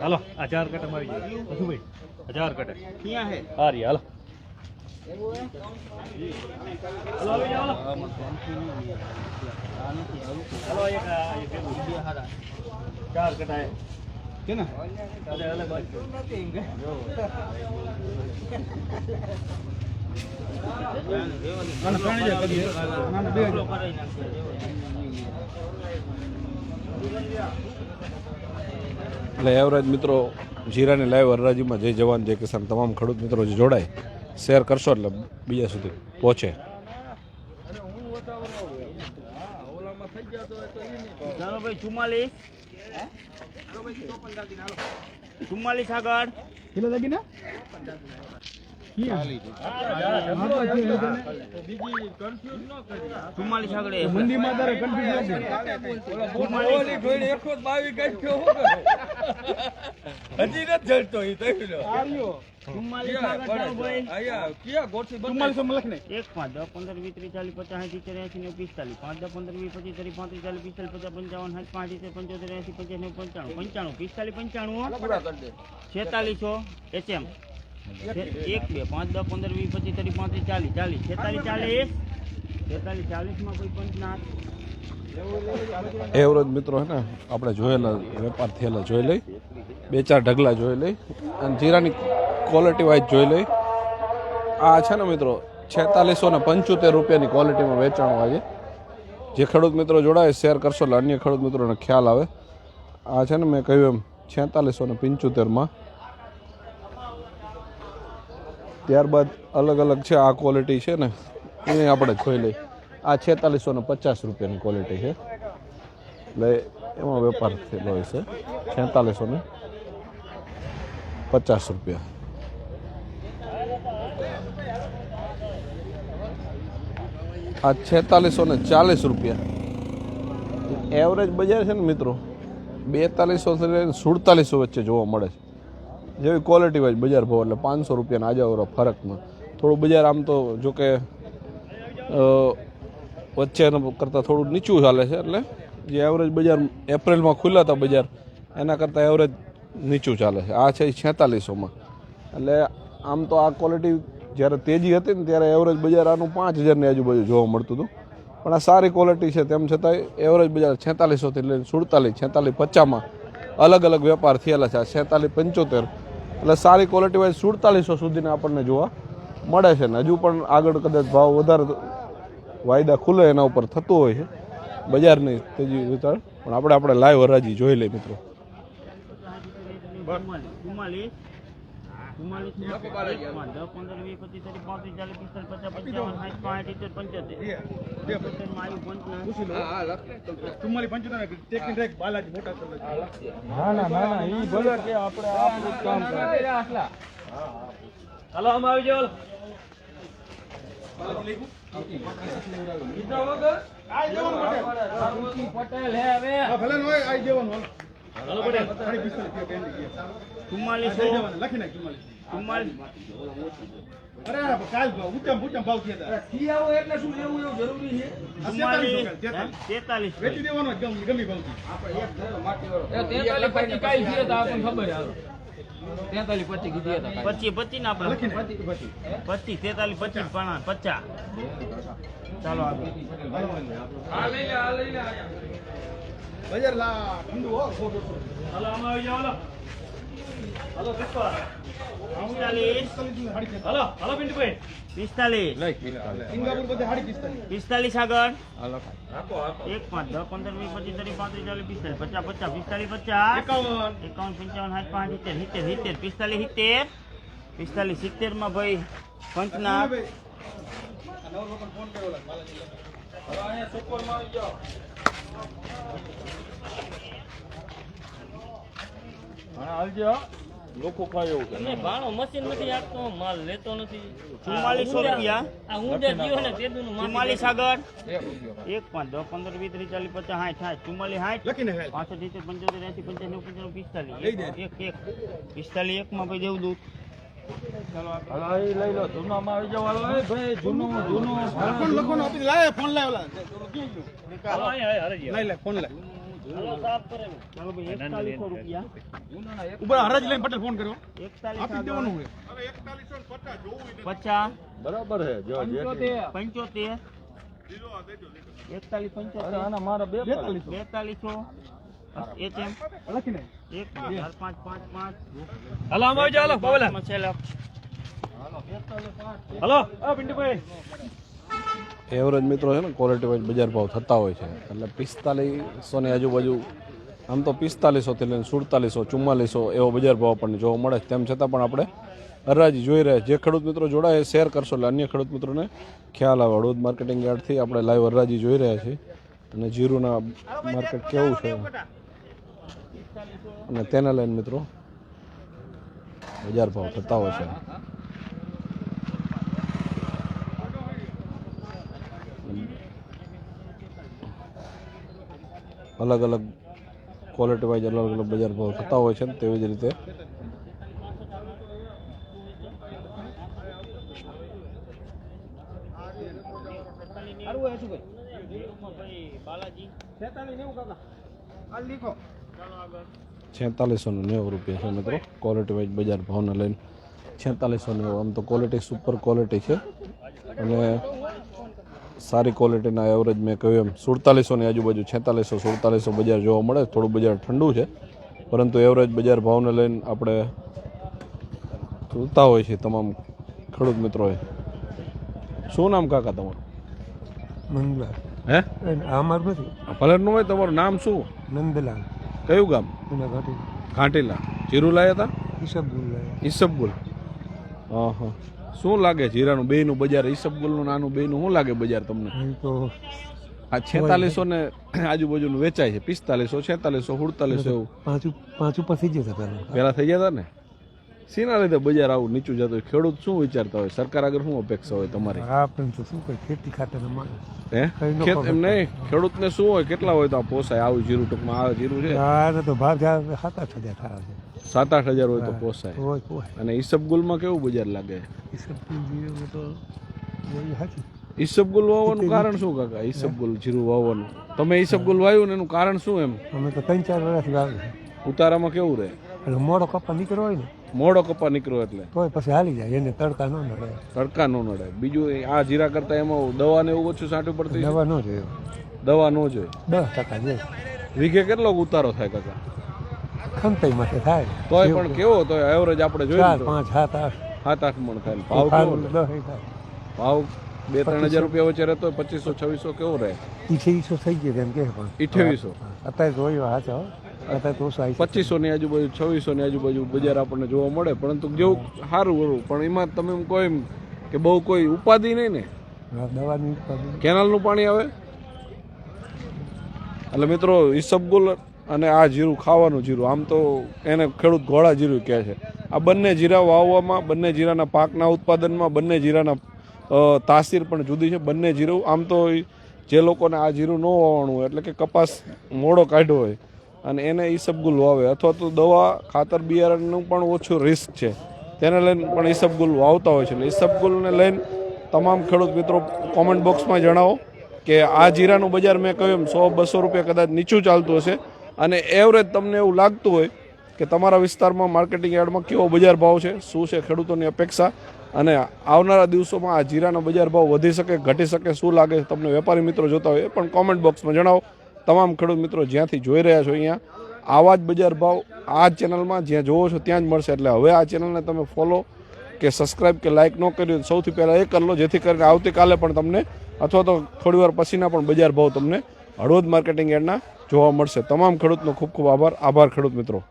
હાલો આ ચાર કટ મારી જાય મધુભાઈ આ ચાર કટ ક્યાં હે હારી હાલો હાલો એક આ એક ભેગું. ચાર કટ આયા. કે ના? એટલે એવરેજ મિત્રો, જીરાની લાઈવ હરરાજીમાં જય જવાન જે કિસાન, તમામ ખેડૂત મિત્રો જે જોડાય શેર કરશો એટલે બીજા સુધી પહોંચે. ચાલો ભાઈ ચુમ્માલીસ. ચુમ્માલીસ આગળ. કિલો લાગી ને? ચુમ્માલીસ આગળ એ. મંદીમાં તારે કન્ફ્યુઝ ચુમ્માલીસ આગળ ચાલો ભાઈ ચુમ્માલીસો માં છેતાલીસો એચએમ. એક બે. પાંચ દસ પંદર વીસ પચીસ ત્રીસ પાંત્રીસ ચાલીસ. ચાલીસ. છેતાલીસ ચાલીસ. છેતાલીસ ચાલીસમાં કોઈ પંચ ના એવરેજ મિત્રો હે ને આપણે જોયેલા વેપાર થયેલા જોઈ લઈ. બે ચાર ઢગલા જોઈ લઈ. અને જીરાની ક્વોલિટી વાઇઝ જોઈ લઈ. આ છે ને મિત્રો, છેતાલીસો ને પંચોતેર રૂપિયાની ક્વોલિટીમાં વેચાણ આજે જે. ખેડૂત મિત્રો જોડાય શેર કરશો એટલે અન્ય ખેડૂત મિત્રોને ખ્યાલ આવે. આ છે ને મેં કહ્યું એમ, છેતાલીસો ને પંચોતેરમાં. ત્યારબાદ અલગ અલગ છે, આ ક્વોલિટી છે ને એ આપણે જોઈ લઈ આ છેતાલીસો ને પચાસ રૂપિયાની ક્વોલિટી છે. એટલે એમાં વેપાર થયેલો હોય છે, છેતાલીસો ને પચાસ રૂપિયા. આ છેતાલીસો ને ચાલીસ રૂપિયા. એવરેજ બજાર છે ને મિત્રો, બેતાલીસો લઈને સુડતાલીસો વચ્ચે જોવા મળે છે. જેવી ક્વોલિટી વાઇઝ બજાર ભાવ, એટલે પાંચસો રૂપિયાના આજાવરો ફરકમાં. થોડું બજાર આમ તો જો કે વચ્ચે કરતાં થોડું નીચું ચાલે છે, એટલે જે એવરેજ બજાર એપ્રિલમાં ખુલ્લા હતા બજાર, એના કરતાં એવરેજ નીચું ચાલે છે. આ છે છેતાલીસોમાં. એટલે આમ તો આ ક્વોલિટી જ્યારે તેજી હતી ને ત્યારે એવરેજ બજાર આનું પાંચ હજારની આજુબાજુ જોવા મળતું હતું. પણ આ સારી ક્વોલિટી છે, તેમ છતાંય એવરેજ બજાર છેતાલીસોથી લઈને સુડતાલીસ, છેતાલીસ પચાસમાં અલગ અલગ વેપાર થયેલા છે. છેતાલીસ પંચોતેર એટલે સારી ક્વોલિટી વાઇઝ સુડતાલીસો સુધીના આપણને જોવા મળે છે ને. હજુ પણ આગળ કદાચ ભાવ વધારે વાયદા ખુલે એના ઉપર થતું હોય છે. બજારની તેજી વિચાર. પણ આપણે આપણે લાઈવ હરાજી જોઈ લઈએ મિત્રો. ચુમ્માલીસ ચુમ્માલીસ દસ પંદર વીસ પચીસ ત્રીસ પાંત્રીસ ચાલીસ પિસ્તાલીસ પચાસ પંચાવન સાઠ પાંચ સિત્તેર પંચોતેર. પંચોતેરમાં આવ્યું પંચના ચુમ્માલી પંચોતેર ટેકની ટ્રેક બાલાજી મોટા ના ના ના ના ઈ ભલે કે આપણે આપણું કામ કરે. હાલો આમ આવી જાઓ. હા ભલે ને હોય આઈ જવાનું હાલો. પટેલ. ચુમ્માલીસો જવાનું લખી નાખ ચુમ્માલીસ ચુમ્માલીસ. અરે કાલ ભાવ થયા હતા. આ ચુમ્માલીસ તેતાલીસ, તેતાલીસ વેચી દેવાનો જ ગમ- ગમી ભાવથી પચીસ પચીસ. ના આપણે. લખી તેતાલીસ પચીસ પણ પચાસ ચાલો આગળ. બજાર લા ઠંડુ હો હાલો આમ આવી પિસ્તાલીસ આગળ એક પાંચ દસ પંદર વીસ પચીસ ત્રીસ પાંત્રીસ ચાલીસ પિસ્તાલીસ પચાસ પચાસ પિસ્તાલીસ પચાસ એકાવન પંચાવન સાઠ પાંચ સિત્તેર સિત્તેર સિત્તેર પિસ્તાલીસ સિત્તેર પિસ્તાલીસ સિત્તેરમાં ભાઈ પંચના બાલાજી લોકો ખાય એવું અમે ભાણો મશીન નથી આપતો માલ લેતો નથી. ચુમ્માલીસો રૂપિયા. આ ઊંડે ગયો ને તેદુનું માલ ચુમ્માલીસ આગળ. એક પાંચ દસ પંદર વીસ ત્રીસ ચાલીસ પચાસ સાઠ સાઠ ચુમ્માલીસ સાઠ. લખીને પાંચસો સિત્તેર પંચોતેર એસી નેવું પંચાણું પિસ્તાલીસ. એક એક એક. પિસ્તાલીસ એકમાં ભાઈ દેવું દૂધ. લઈ લો. જૂનામાં આવી જાવ ભાઈ જૂનું જૂનું. ફોન લખો આપી લાય ફોન લાય લઈ લે ફોન લે. ઉપર હરાજ લઈને પટેલ ફોન કર્યો. એકતાલીસ આપી દેવાનું હોય પચાસ. બરાબર છે જો પંચોતેર. એકતાલીસ અરે પંચોતેર મારા બે બેતાલીસો. એચએમ લખીને એક ચાર પાંચ પાંચ પાંચ. હાલો આમ આવી જાવ હાલો હલો આ પિન્ટુભાઈ એવરેજ મિત્રો છે ને ક્વોલિટી વાઇઝ બજાર ભાવ થતા હોય છે. એટલે પિસ્તાલીસોની આજુબાજુ, આમ તો પિસ્તાલીસોથી લઈને સુડતાલીસો, ચુમ્માલીસો એવો બજાર ભાવ આપણને જોવા મળે છે. તેમ છતાં પણ આપણે હરાજી જોઈ રહ્યા જે ખેડૂત મિત્રો જોડાય એ શેર કરશો. એટલે અન્ય ખેડૂત મિત્રોને ખ્યાલ આવે. હળવદ માર્કેટિંગ યાર્ડથી આપણે લાઈવ હરાજી જોઈ રહ્યા છીએ. અને જીરુના માર્કેટ કેવું છે? અને તેના લઈને મિત્રો બજાર ભાવ થતા હોય છે. અલગ અલગ ક્વોલિટી વાઇઝ અલગ અલગ બજાર ભાવ થતા હોય છે તેવી જ રીતે. છેતાલીસો ને નેવું રૂપિયા છે મિત્રો ક્વોલિટી વાઇઝ બજાર ભાવને લઈને છેતાલીસો નેવું આમ તો ક્વોલિટી સુપર ક્વોલિટી છે. અને સારી ક્વોલિટીના એવરેજ મેં કહ્યું એમ. સુડતાલીસોની આજુબાજુ છેતાલીસો સુડતાલીસો બજાર જોવા મળે. થોડું બજાર ઠંડુ છે પરંતુ એવરેજ બજાર ભાવને લઈને આપણે જોતા હોય છે તમામ ખેડૂત મિત્રોએ. શું નામ કાકા તમારું? મંગલા. હે? અમારું નથી. ભલે ન હોય? તમારું નામ શું? નંદલાલ. કયું ગામ? ઘાટીલા. ઘાટી ઘાટીલા. જીરું લાયા હતા? ઈસબગુલ ઈસબગુલ. હા હા શું લાગે જીરાનું બેયનું બજાર ઈસબગુલનું નાનું બેયનું શું લાગે બજાર તમને? તો આ છેતાલીસો ને આજુબાજુનું વેચાય છે. પિસ્તાલીસો છેતાલીસો સુડતાલીસો એવું. પાંચું પાંચું પર થઈ જતા પહેલા. થઈ જતા ને? શીના લીધે બજાર આવું નીચું જતું હોય? ખેડૂત શું વિચારતા હોય? સરકાર આગળ શું અપેક્ષા હોય તમારી? આપણે તો શું કરે ખેતી ખાતર હે? ખેત એમ નહીં. ખેડૂતને શું હોય? કેટલા હોય તો આ પોસાય? આવું જીરું ટૂંકમાં આવે જીરું છે. તો ભાવ આઠ થાય છે. સાત આઠ હજાર હોય તો પોસાય. અને ઈસબગુલમાં કેવું બજાર લાગે? ઈસબગુલ તો વાવવાનું કારણ શું કાકા? ઈસબગુલ જીરું વાવવાનું. તમે ઈસબગુલ વાવ્યું ને એનું કારણ શું એમ? અમે તો ત્રણ ચાર વર્ષ વાવીએ. ઉતારામાં કેવું રહે? એટલે મોડો કપા નીકળ્યો હોય ને મોડો કપા નીકળ્યો એટલે. તોય પછી હાલી જાય એને તડકા ન નડે. તડકા ન નડે. બીજું આ જીરા કરતા એમાં દવા ને એવું ઓછું છાંટવું પડતું? દવા ન જોઈએ. દવા ન જોઈએ. દસ ટકા જોઈએ. વીઘે કેટલો ઉતારો થાય કાકા? ખંતાઈ માટે થાય. તોય પણ કેવો તો એવરેજ આપણે ચાર જોયું તો. પાંચ સાત આઠ. સાત આઠ મણ થાય. ભાવ કેવો ભાવ બે ત્રણ હજાર રૂપિયા વચ્ચે રહેતો પચીસો છવ્વીસો કેવો રહે? ઈઠેવીસો થઈ ગયો એમ કે પણ. અઠ્યાવીસો અત્યારે જોયું હા. આવી પચીસો ની આજુબાજુ છવ્વીસો ની આજુબાજુ બજાર આપણને જોવા મળે પરંતુ જેવું સારું વરું પણ એમાં તમે એમ કહો એમ કે બહુ કોઈ ઉપાધિ નહીં ને. દવાની કેનાલનું પાણી આવે? એટલે મિત્રો ઈસબગુલ અને આ જીરું ખાવાનું જીરું. આમ તો એને ખેડૂત ઘોડા જીરું કહે છે. આ બંને જીરા વાવવામાં, બંને જીરાના પાકના ઉત્પાદનમાં, બંને જીરાના તાસીર પણ જુદી છે. બંને જીરું, આમ તો જે લોકોને આ જીરું ન વાવવાનું હોય, એટલે કે કપાસ મોડો કાઢ્યો હોય, અને એને ઈસબગુલ વાવે. અથવા તો દવા, ખાતર, બિયારણનું પણ ઓછું રિસ્ક છે. તેને લઈને પણ ઈસબગુલ વાવતા હોય છે. એટલે ઈસબગુલને લઈને તમામ ખેડૂત મિત્રો કોમેન્ટ બોક્સમાં જણાવો કે આ જીરાનું બજાર મેં કહ્યું એમ, સો, બસો રૂપિયા કદાચ નીચું ચાલતું હશે. અને એવરેજ તમને એવું લાગતું હોય કે તમારા વિસ્તારમાં માર્કેટિંગ યાર્ડમાં કેવો બજાર ભાવ છે, શું છે ખેડૂતોની અપેક્ષા અને આવનારા દિવસોમાં આ જીરાનો બજાર ભાવ વધી શકે, ઘટી શકે, શું લાગે તમને વેપારી મિત્રો જોતા હોય એ પણ કોમેન્ટ બોક્સમાં જણાવો. તમામ ખેડૂત મિત્રો જ્યાંથી જોઈ રહ્યા છો અહીંયા, આવા જ બજાર ભાવ આ ચેનલમાં જ્યાં જોવો છો ત્યાં જ મળશે. એટલે હવે આ ચેનલને તમે ફોલો કે સબસ્ક્રાઇબ કે લાઇક ન કર્યું સૌથી પહેલાં એ કરી લો, જેથી કરીને આવતીકાલે પણ તમને અથવા તો થોડીવાર પછીના પણ બજાર ભાવ તમને હળવદ માર્કેટિંગ યાર્ડના જોવા મળશે. તમામ ખેડૂતનો ખૂબ ખૂબ આભાર. આભાર ખેડૂત મિત્રો.